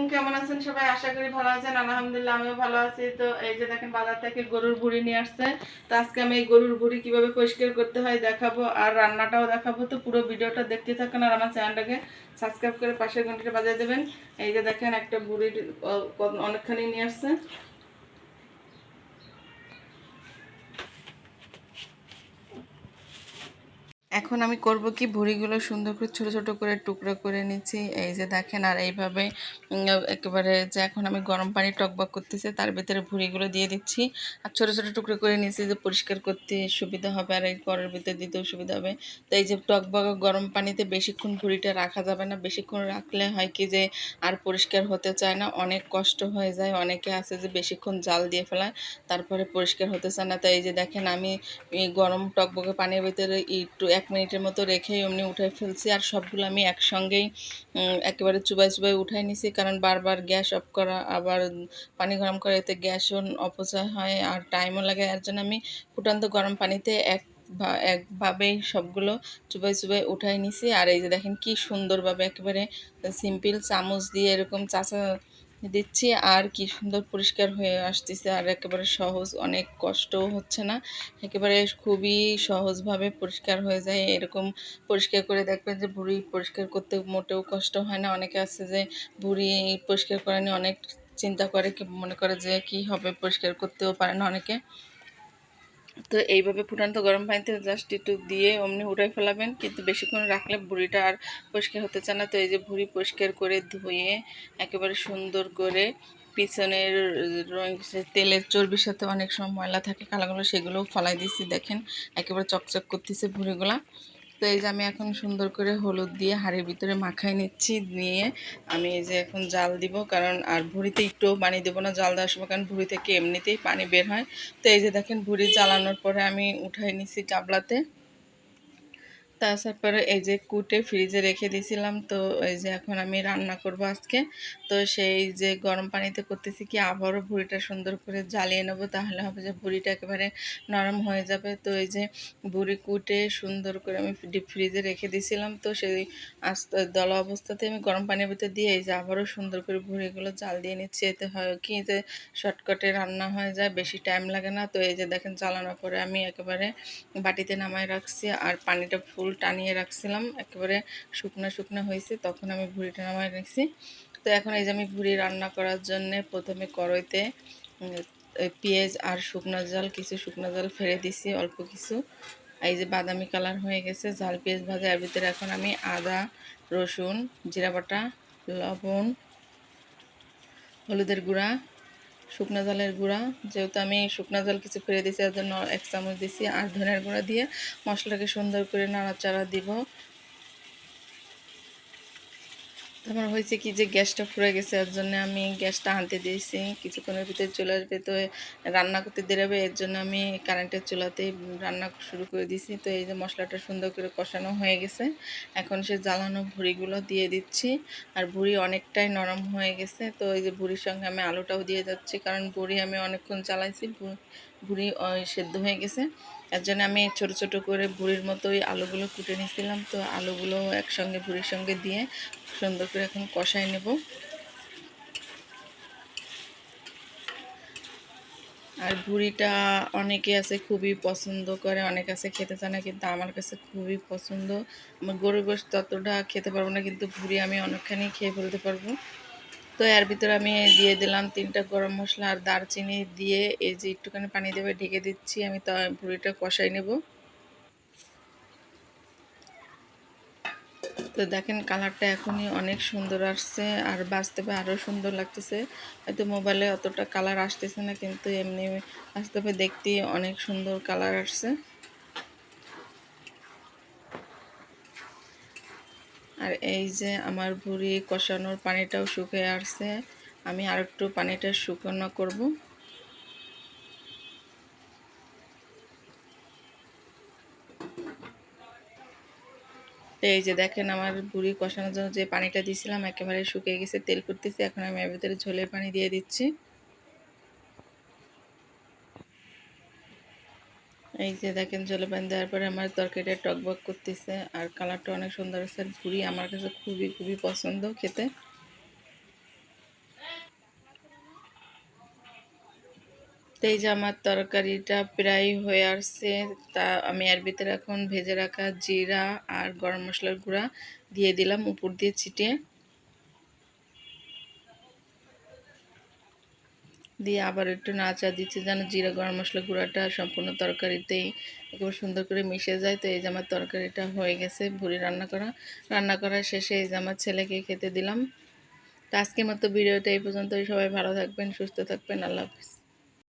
আলাইকুম, কেমন আছেন সবাই? আশা করি ভালো আছেন, আলহামদুলিল্লাহ আমিও ভালো আছি। তো এই যে দেখেন বাজার থেকে গরুর বুড়ি নিয়ে আসছে। তো আজকে আমি এই গরুর বুড়ি কীভাবে পরিষ্কার করতে হয় দেখাবো, আর রান্নাটাও দেখাবো। তো পুরো ভিডিওটা দেখতে থাকেন আর আমার চ্যানেলটাকে সাবস্ক্রাইব করে পাশের ঘন্টাটা বাজিয়ে দেবেন। এই যে দেখেন একটা বুড়ির অনেকখানি নিয়ে আসছে। এখন আমি করব কি? ভুড়িগুলো সুন্দর করে ছোট ছোট করে টুকরো করে নিচ্ছি। এই যে দেখেন, আর এইভাবে একেবারে যে এখন আমি গরম পানি টকবক করতেছে, তার ভিতরে ভুড়িগুলো দিয়ে দিচ্ছি। আর ছোট ছোট টুকরো করে নিচ্ছি যে পরিষ্কার করতে সুবিধা হবে, আর এই করের ভিতরে দিতেও সুবিধা হবে। তো এই যে টকবক গরম পানিতে বেশিক্ষণ ভুড়িটা রাখা যাবে না। বেশিক্ষণ রাখলে হয় কি যে, আর পরিষ্কার হতে চায় না। অনেক কষ্ট হয়ে যায়। অনেকে আছে যে বেশিক্ষণ জাল দিয়ে ফেলায়, তারপরে পরিষ্কার হতে চায় না। তাই এই যে দেখেন, আমি গরম টকবকে পানির ভিতরে একটু, এক মিনিটের মতো রেখে এমনি উঠাই ফেলছি আর সবগুলো আমি একসঙ্গেই একেবারে চুবাই চুবাই উঠাই নিছি। কারণ বারবার গ্যাস অফ করা, আবার পানি গরম করা, এতে গ্যাসও অপচয় হয় আর টাইমও লাগে। এর জন্য আমি ফুটান্ত গরম পানিতে এক একভাবেই সবগুলো চুবাই চুবাই উঠাই নিছি। আর এই যে দেখেন কি সুন্দরভাবে একেবারে সিম্পল চামচ দিয়ে এরকম চাচা দিচ্ছি। আর কি সুন্দর পরিষ্কার হয়ে আসতেছে। আর একেবারে সহজ, অনেক কষ্টও হচ্ছে না। একেবারে খুবই সহজভাবে পরিষ্কার হয়ে যায়। এরকম পরিষ্কার করে দেখবেন যে, ভুড়ি পরিষ্কার করতে মোটেও কষ্ট হয় না। অনেকে আছে যে, ভুড়ি পরিষ্কার করেনি, অনেক চিন্তা করে, কি মনে করে যে, কি হবে, পরিষ্কার করতেও পারে না অনেকে। তো এইভাবে ফুটান্ত গরম পানিতে জাস্ট একটু দিয়ে অমনি উঠাই ফেলাবেন। কিন্তু বেশিক্ষণ রাখলে ভুঁড়িটা আর পরিষ্কার হতে চায় না। তো এই যে ভুঁড়ি পরিষ্কার করে ধুয়ে একেবারে সুন্দর করে পিছনের তেলের চর্বির সাথে অনেক সময় ময়লা থাকে, কালাগুলো সেগুলোও ফলাই দিছি দেখেন। একেবারে চকচক করতেছে ভুঁড়িগুলা। তো এই যে আমি এখন সুন্দর করে হলুদ দিয়ে হাঁড়ির ভিতরে মাখাই নিচ্ছি নিয়ে আমি এই যে এখন জাল দিব, কারণ আর ভুঁড়িতে একটুও পানি দেবো না, জাল দেওয়ার সময়, কারণ ভুড়ি থেকে এমনিতেই পানি বের হয়। তো এই যে দেখেন ভুঁড়ি জ্বালানোর পরে আমি উঠাই নিছি গাবলাতে তারপরে এই যে কুটে ফ্রিজে রেখে দিয়েছিলাম, তো এই যে এখন আমি রান্না করব আজকে। তো সেই যে গরম পানিতে করতেছি কি, আবারও ভুঁড়িটা সুন্দর করে জ্বালিয়ে নেব, তাহলে হবে যে ভুঁড়িটা একেবারে নরম হয়ে যাবে। তো এই যে ভুঁড়ি কুটে সুন্দর করে আমি ডিপ ফ্রিজে রেখে দিয়েছিলাম, তো সেই আস্তে দলা অবস্থাতে আমি গরম পানির ভিতরে দিয়ে এই যে আবারও সুন্দর করে ভুঁড়িগুলো জাল দিয়ে নিচ্ছি। এতে হয় কি যে শর্টকাটে রান্না হয়ে যায়, বেশি টাইম লাগে না। তো এই যে দেখেন জ্বালানোর পরে আমি একেবারে বাটিতে নামায় রাখছি, আর পানিটা ফুল টানিয়ে রাখছিলাম, একেবারে শুকনো শুকনো হয়েছে, তখন আমি ভুঁড়িটা নামায় রাখছি তো এখন এই যে আমি ভুঁড়ি রান্না করার জন্যে প্রথমে কড়াইতে পেঁয়াজ আর শুকনো জল, কিছু শুকনো জল ফেলে দিছি, অল্প কিছু। এই যে বাদামি কালার হয়ে গেছে, ঝাল পেঁয়াজ ভাজা, এর ভিতরে এখন আমি আদা, রসুন, জিরা বাটা, লবণ, হলুদের গুঁড়া শুকনো জলের গুঁড়া। যেহেতু আমি শুকনো জল কিছু ফেলে দিয়েছি, এর জন্য এক চামচ দিয়েছি। আর ধনের গুঁড়া দিয়ে মশলাকে সুন্দর করে নাড়াচাড়া দিব। তারপর হয়েছে কি যে গ্যাসটা ফুরে গেছে, এর জন্য আমি গ্যাসটা আনতে দিয়েছি। কিছুক্ষণের ভিতরে চলে আসবে, তো রান্না করতে দেরাবে এর জন্য আমি কারেন্টের চুলাতেই রান্না শুরু করে দিয়েছি। তো এই যে মশলাটা সুন্দর করে কষানো হয়ে গেছে, এখন সে জ্বালানো ভুড়িগুলো দিয়ে দিচ্ছি। আর ভুড়ি অনেকটাই নরম হয়ে গেছে, তো এই যে ভুড়ির সঙ্গে আমি আলুটাও দিয়ে যাচ্ছি, কারণ ভুড়ি আমি অনেকক্ষণ চালাইছি ভুড়ি সেদ্ধ হয়ে গেছে। এর জন্য আমি ছোট ছোট করে ভুড়ির মতোই আলুগুলো কুটে নিয়েছিলাম। তো আলুগুলো একসঙ্গে, ভুড়ির সঙ্গে দিয়ে সুন্দর করে এখন কষাই নেব। আর ভুড়িটা অনেকে আছে খুবই পছন্দ করে, অনেক আছে খেতে চায় না, কিন্তু আমার কাছে খুবই পছন্দ। আমার গরুর গোশ ততটা খেতে পারব না, কিন্তু ভুড়ি আমি অনেকখানি খেয়ে ফেলতে পারব। তো এর ভিতরে আমি দিয়ে দিলাম তিনটা গরম মশলা আর দারচিনি দিয়ে এই যে একটুখানি পানি দেবে, ঢেকে দিচ্ছি। আমি তো ভুড়িটা কষাই নেব। তো দেখেন কালারটা এখনই অনেক সুন্দর আসছে আর বাস্তবে আরও সুন্দর লাগতেছে। হয়তো মোবাইলে অতটা কালার আসতেছে না, কিন্তু এমনি বাস্তবে দেখতে অনেক সুন্দর কালার আসছে। আর এই যে আমার ভুড়ি কষানোর পানিটাও শুকিয়ে আসছে। আমি আর একটু পানিটা শুকনো করব। এই যে দেখেন আমার বুড়ি কষানোর জন্য যে পানিটা দিয়েছিলাম একেবারে শুকিয়ে গেছে, তেল করতেছি। এখন আমি এর ভিতরে ঝোলের পানি দিয়ে দিচ্ছি। এই যে দেখেন জলে পানি দেওয়ার পরে আমার তরকারিটা টকবক করতেছে, আর কালারটা অনেক সুন্দর আছে, আর আমার কাছে খুবই খুবই পছন্দ খেতে। এই যে আমার তরকারিটা প্রায় হয়ে আসছে, তা আমি এর ভিতরে এখন ভেজে রাখা জিরা আর গরম মশলার গুঁড়া দিয়ে দিলাম উপর দিয়ে ছিটিয়ে। দিয়ে আবার একটু নাচা দিচ্ছি। যেন জিরা, গরম মশলা গুঁড়াটা সম্পূর্ণ তরকারিতেই একেবারে সুন্দর করে মিশে যায়। তো এই যে আমার তরকারিটা হয়ে গেছে ভুড়ি রান্না করা। রান্না করার শেষে এই যে আমার ছেলেকে খেতে দিলাম। তো আজকের মতো ভিডিওটা এই পর্যন্তই। সবাই ভালো থাকবেন, সুস্থ থাকবেন। আল্লাহ হাফিজ।